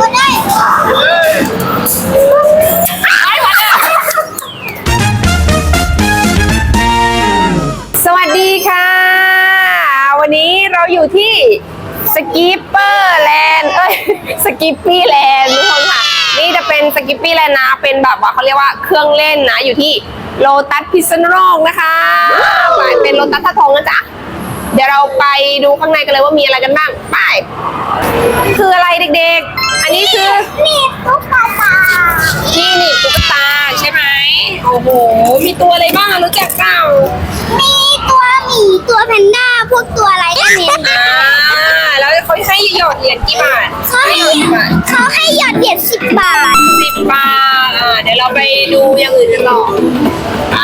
ก็ได้สวัสดีค่ะ วันนี้เราอยู่ที่สกิปเปอร์แลนด์เอ้ยสกิปปี้แลนด์ทุกคนค่ะ นี่จะเป็นสกิปปี้แลนด์นะ เป็นแบบว่าเขาเรียกว่าเครื่องเล่นนะ อยู่ที่โลตัสพิษณุโลกนะคะเป็นโลตัสท่าทองนะจ๊ะเดี๋ยวเราไปดูข้างในกันเลยว่ามีอะไรกันบ้าง ไป คืออะไรเด็กๆ อันนี้คือนี่ตุ๊กตาที่หนี่ตุ๊กตาใช่ไหมโอ้โห มีตัวอะไรบ้างอะรู้จักเปล่ามีตัวหมีตัวแพนด้าพวกตัวอะไรก็มีอ่าแล้วเขาให้หยอดเหรียญกี่บาทเขาให้ให้หยอดกี่บาทเขาให้หยอดเหรียญสิบบาทสิบบาทอ่าเดี๋ยวเราไปดูอย่างอื่นกันต่อไป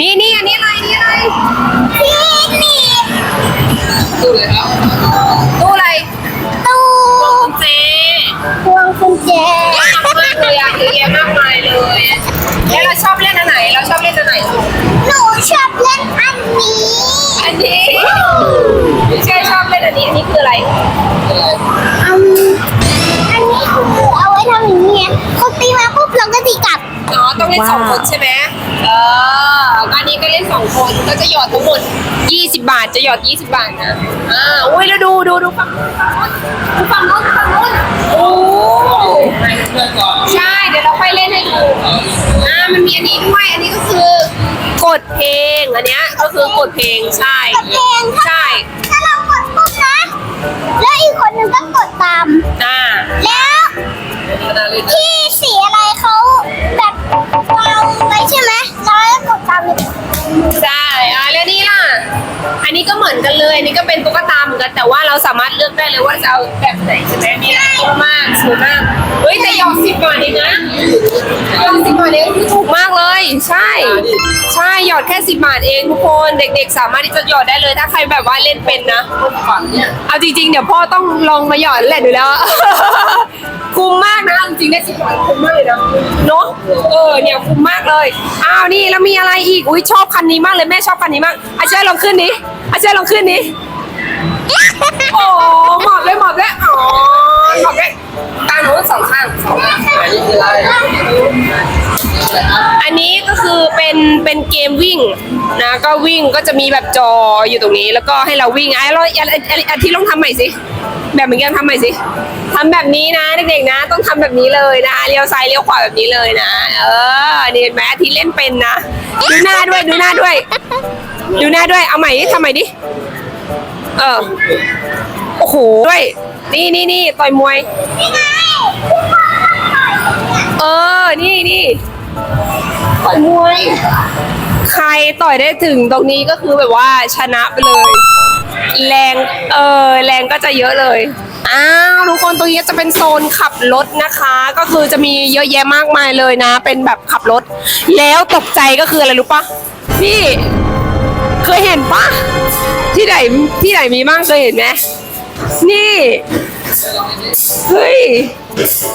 นี่นี่อันนี้อะไร แล้วเราชอบเล่นอันไหน เราชอบเล่นอันไหนหนูชอบเล่นอันนี้ อันนี้พี่เชยชอบเล่นอันนี้ อันนี้คืออะไรอืมอันนี้คือเอาไว้ทำอย่างเงี้ยเขาตีมาปุ๊บเราก็ตีกลับอ๋อต้องเล่นสองคนใช่ไหมเอออันนี้ก็เล่นสองคนก็จะหยอดทั้งหมด20 บาทจะหยอด 20 บาทนะ อ่าอุ้ยแล้วดูดูดูฝั่งนู้นดูฝั่งนู้นดูฝั่งนู้นโอ้ใช่เดี๋ยวเราค่อยเล่นให้ดู อ่ามันมีอันนี้ด้วย อันนี้ก็คือกดเพลง อันเนี้ยก็คือกดเพลงใช่ กดเพลงใช่ ถ้าเรากดปุ๊บนะ แล้วอีกคนหนึ่งก็กดตาม อ่า แล้วที่สีอะไรเขาแบบวางไว้ใช่ไหมเราก็กดตามเลย ใช่อ่าแล้วนี่ล่ะ อันนี้ก็เหมือนกันเลย อันนี้ก็เป็นตุ๊กตาเหมือน กันแต่ว่าเราสามารถเลือกได้เลยว่าจะเอาแบบไหนใช่ไหมมีหลายตัวมากสวยมากเฮ้ยแต่หยอดสิบบาทเองนะหยอดสิบบาทเองคือถูกมากเลย ใช่ ใช่หยอดแค่สิบบาทเองทุกคนเด็ก ๆ สามารถที่จะหยอดได้เลยถ้าใครแบบว่าเล่นเป็นนะเอาจริงๆเดี๋ยวพ่อต้องลองมาหยอดแหละดูแล้วคุ้มมากนะจริงๆได้สิบบาทคุ้มมากเลยนะเนาะเออเนี่ยคุ้มมากเลยอ้าวนี่แล้วมีอะไรอีกอุ้ยชอบคันนี้มากเลยแม่ชอบคันนี้มากอาเช่วยลองขึ้นนี้อาเช่วยลองขึ้นนี้ โอ้หมอบเลยหมอบเลยอ๋อหมอบเลยตาหนูสองข้างสองข้างอันนี้ก็คือเป็นเป็นเกมวิ่งนะก็วิ่งก็จะมีแบบจออยู่ตรงนี้ แล้วก็ให้เราวิ่งไอ้เราอันอันอันอันที่ลองทำใหม่สิแบบเหมือนกันทำใหม่สิทำแบบนี้นะเด็กๆนะ ต้องทำแบบนี้เลยนะเลี้ยวซ้ายเลี้ยวขวาแบบนี้เลยนะ เออนี่เห็นไหมอาที่เล่นเป็นนะดูหน้าด้วยดูหน้าด้วย ดูหน้าด้วยเอาใหม่ดิทำใหม่ดิ เออ โอ้โห ด้วย นี่นี่นี่ต่อยมวยนี่ไงเออ นี่นี่ต่อยมวย ใครต่อยได้ถึงตรงนี้ก็คือแบบว่าชนะไปเลย แรง เออ แรงก็จะเยอะเลย อ้าว ทุกคนตรงนี้จะเป็นโซนขับรถนะคะ ก็คือจะมีเยอะแยะมากมายเลยนะ เป็นแบบขับรถ แล้วตกใจก็คืออะไรรู้ปะพี่ เคยเห็นปะที่ไหนที่ไหนมีบ้างเคยเห็นไหมนี่ เฮ้ย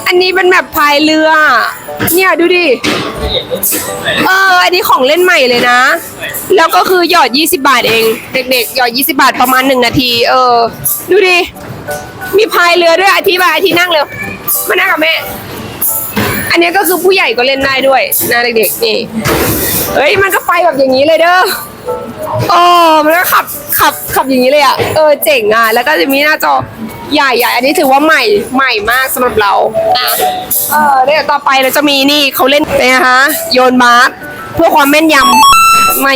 อันนี้เป็นแบบพายเรือ เนี่ยดูดิ เออ อันนี้ของเล่นใหม่เลยนะ แล้วก็คือหยอด 20 บาทเอง เด็กๆ หยอด 20 บาทประมาณ 1 นาที เออ ดูดิ มีพายเรือด้วยอาทิบายอาทินั่งเร็ว มานั่งกับแม่ อันนี้ก็คือผู้ใหญ่ก็เล่นได้ด้วยนะเด็กๆ นี่ เฮ้ย มันก็ไปแบบอย่างนี้เลยเด้อ โอ้มันก็ขับขับขับอย่างนี้เลยอะ เออเจ๋งอะ แล้วก็จะมีหน้าจอใหญ่ใหญ่อันนี้ถือว่าใหม่ใหม่มากสำหรับเราอะเออเดี๋ยวต่อไปเราจะมีนี่เขาเล่นเป็นไงคะโยนบาสเพื่อความแม่นยำไม่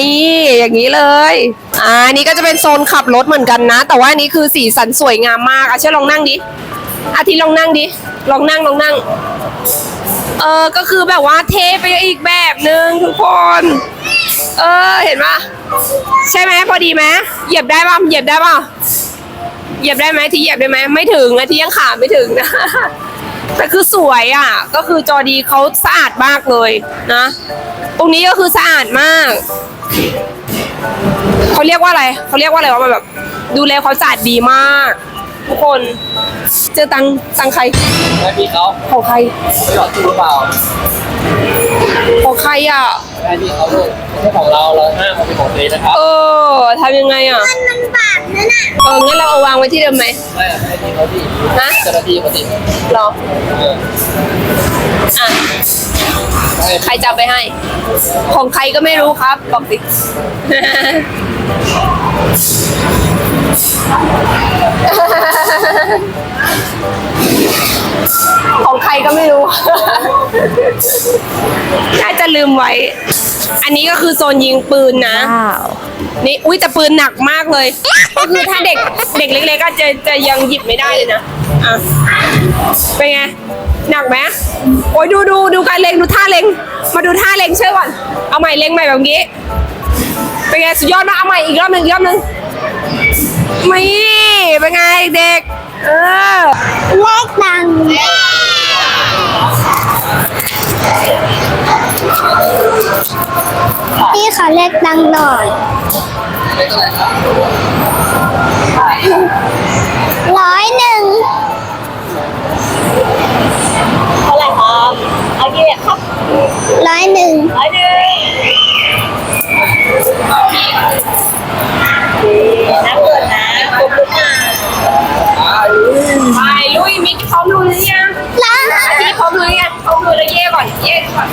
อย่างนี้เลยอ่าอันนี้ก็จะเป็นโซนขับรถเหมือนกันนะ แต่ว่าอันนี้คือสีสันสวยงามมากอะเชื่อลองนั่งดิอาทิตย์ลองนั่งดิลองนั่งลองนั่ง เออ ก็คือแบบว่าเทไปอีกแบบหนึ่งทุกคน เออ เห็นปะใช่ไหมพอดีไหมเหยียบได้ป่ะ เหยียบได้ป่ะ เหยียบได้ไหมที่เหยียบได้ไหม ไม่ถึงอะที่ยังขาไม่ถึงนะ แต่คือสวยอะ ก็คือจอดีเขาสะอาดมากเลยนะ ตรงนี้ก็คือสะอาดมาก เขาเรียกว่าอะไร เขาเรียกว่าอะไรวะมันแบบ ดูแลควาสะอาดดีมาก ทุกคน เจอตังค์ตังค์ใครให้พี่เขาของใครไม่หลอดตู้หรือเปล่าของใครอะให้พี่เขาลูกไม่ใช่ของเราเราห้ามมันเป็นของตัวเองนะครับเออทำยังไงอะมันมันบาดนั่นน่ะเอองั้นเราเอาวางไว้ที่เดิมไหมไม่ให้พี่เขาพี่ฮะเจ้าหน้าที่เขาสิหรอเอออะให้ใครจะเอาไปให้ ของใครก็ไม่รู้ครับบอกสิ ของใครก็ไม่รู้ น่าจะลืมไว้ อันนี้ก็คือโซนยิงปืนนะนี่อุ้ยแต่ปืนหนักมากเลย ก็คือถ้าเด็กเด็กเล็กๆก็จะจะยังหยิบไม่ได้เลยนะ อะ เป็นไง หนักไหมโอ้ยดูดูดูการเล็งดูท่าเล็ง มาดูท่าเล็งช่วยก่อน เอาใหม่เล็งใหม่แบบนี้ เป็นไงสุดยอดมากเอาใหม่อีกรอบหนึ่งอีกรอบหนึ่งไม่เป็นไงเด็ก เออเลขดังพี่ขอเลขดังหน่อยไม่เป็นไรครับร้อยหนึ่งเท่าไหร่ครับ เอากี่แบบครับร้อยหนึ่งร้อยหนึ่งน้ำเกิดนะกบ ลุกมาไปลุยมิกพร้อมลุยหรือยังล้านพี่พร้อมลุยยังพร้อมลุยแล้วเย่ก่อนเย่ก่อน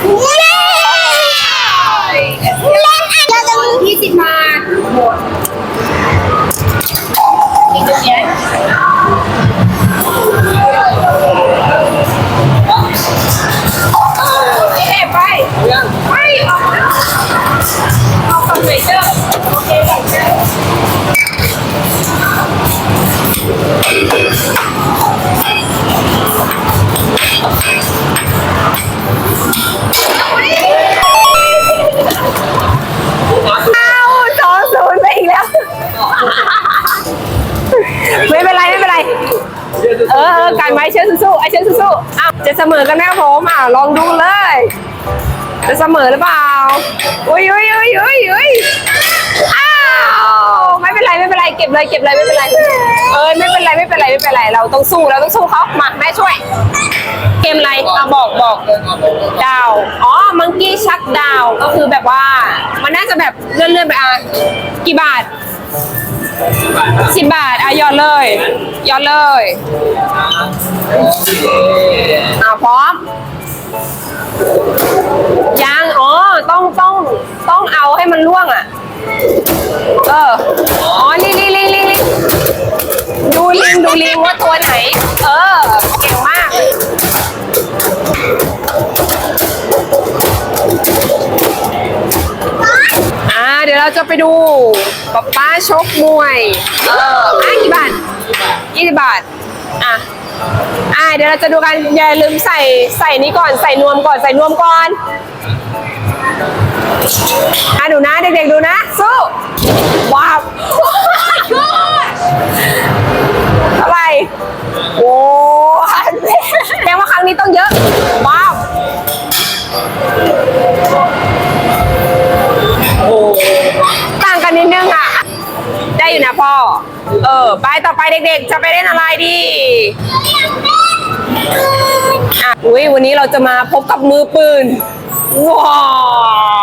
เป็นไปเออเออการไม้เชื่อสู้ๆไอเชื่อสู้ๆอ้าวจะเสมอกันไหมครับผมอะลองดูเลย จะเสมอหรือเปล่าอุ้ยอุ้ยอุ้ยอุ้ยอุ้ยอ้าวไม่เป็นไรไม่เป็นไรเก็บเลยเก็บเลยไม่เป็นไรเออไม่เป็นไรไม่เป็นไรไม่เป็นไรเราต้องสู้เราต้องสู้เขามาแม่ช่วย เกมอะไรอะบอกบอกดาวอ๋อมังกี้ชักดาวก็คือแบบว่า มันน่าจะแบบเลื่อนเลื่อนๆไปอะกี่บาท สิบบาทอะยอดเลยยอดเลยอะพร้อมยังอ๋อต้องต้องต้องเอาให้มันล่วงอะ เอออ๋อลีลีลิงลิงลิงดูลิงดูลิงว่าตัวไหน เออเก่งมาก จะไปดูป๊าป้าชกมวย เอออะกี่บาทยี่สิบบาท อะ อ่าเดี๋ยวเราจะดูกันอย่าลืมใส่ใส่นี้ก่อนใส่นวมก่อนใส่นวมก่อน อะดูนะเด็กๆดูนะ สู้ ว้าวเท่าไรโอ้แปลว่าครั้งนี้ต้องเยอะ อยู่นะพ่อ เออ ไปต่อไปเด็กๆ จะไปเล่นอะไรดีอะอุ้ยวันนี้เราจะมาพบกับมือปืน ว้า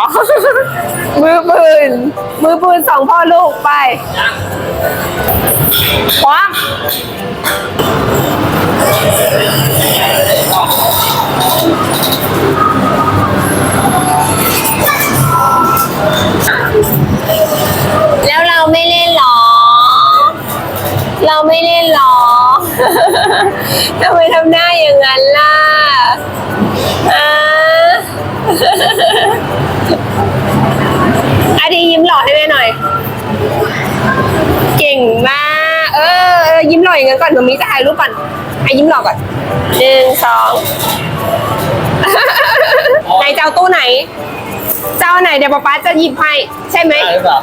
ว มือปืน มือปืนสองพ่อลูกไปพร้อม งมาก เออเออยิ้มหล่ออย่างนั้นก่อนมามีจะถ่ายรูปก่อนไอ้ยิ้มหล่อก่อนหนึ่งสองไหนจะเอาตู้ไหน เจ้าไหนเดี๋ยวป๊าป๊าจะหยิบให้ใช่ไหม ได้หรือเปล่า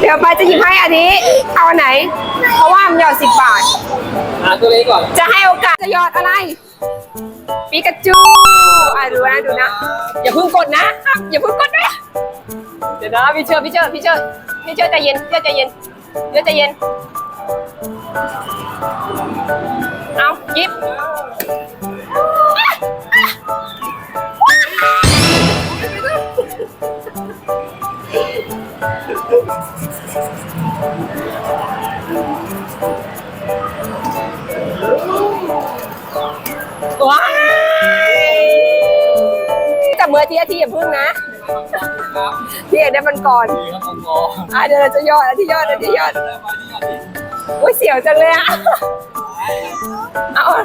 เดี๋ยวป๊าจะหยิบให้อันนี้ เอาอันไหน เพราะว่ามันหยอดสิบบาท หาตัวเล็กก่อนจะให้โอกาสจะหยอดอะไรปิกาจูอะดูนะดูนะ อย่าเพิ่งกดนะ อย่าเพิ่งกดนะ เดี๋ยวนะพี่เชิญพี่เชิญพี่เชิญ พี่เชิญใจเย็นพี่เชิญใจเย็นพี่เชิญใจเย็น เอาหยิบว้ายแต่เมื่อทีอาทีอย่าพึ่งนะครับ พี่เอกได้มันก่อนดีครับผมกออะเดี๋ยวเราจะยอดอันที่ยอดอันที่ยอดได้มาที่ยอดที่อุ้ยเสียวจังเลยอะเอาอะ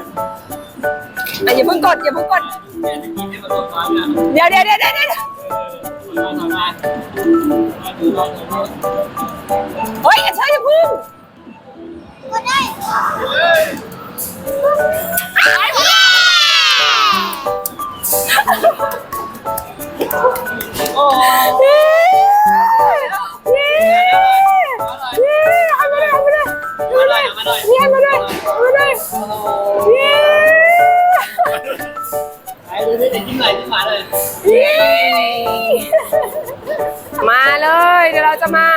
อะอย่าเพิ่งกดอย่าเพิ่งกดแม่จะกินให้มันลดความเนี่ยเดี๋ยวเดี๋ยวเดี๋ยวเดี๋ยวเดี๋ยวลองทำงานมาดูลองดูเฮ้ยอย่าใช่อย่าเพิ่งก็ได้โอ้ โหเย้เย้เย้เอามาเลยเอามาเลยมาหน่อยมาหน่อยเนี่ยมาเลยมาเลยโอ้โหเย้ไอ้ดูนี่จะกินไหนกินหมาเลยเย้มาเลยเดี๋ยวเราจะมา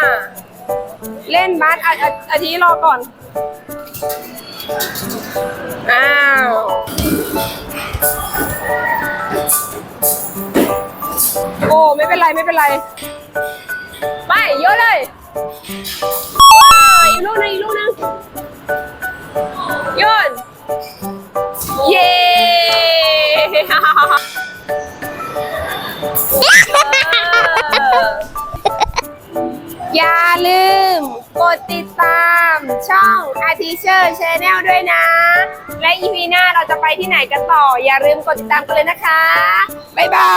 เล่นบาสอะอะอาทิรอก่อน เป็นไรไม่เป็นไร ไปเยอะเลยว้าวอีกลูกนึงอีกลูกนึงโยนเย้อย่าลืมกดติดตามช่อง a r t i s h e r Channel ด้วยนะ และ EP หน้าเราจะไปที่ไหนกันต่อ อย่าลืมกดติดตามกันเลยนะคะ บ๊ายบา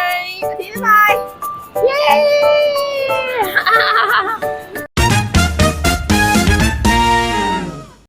ยี่สวัสดีบ๊ายบาย เย้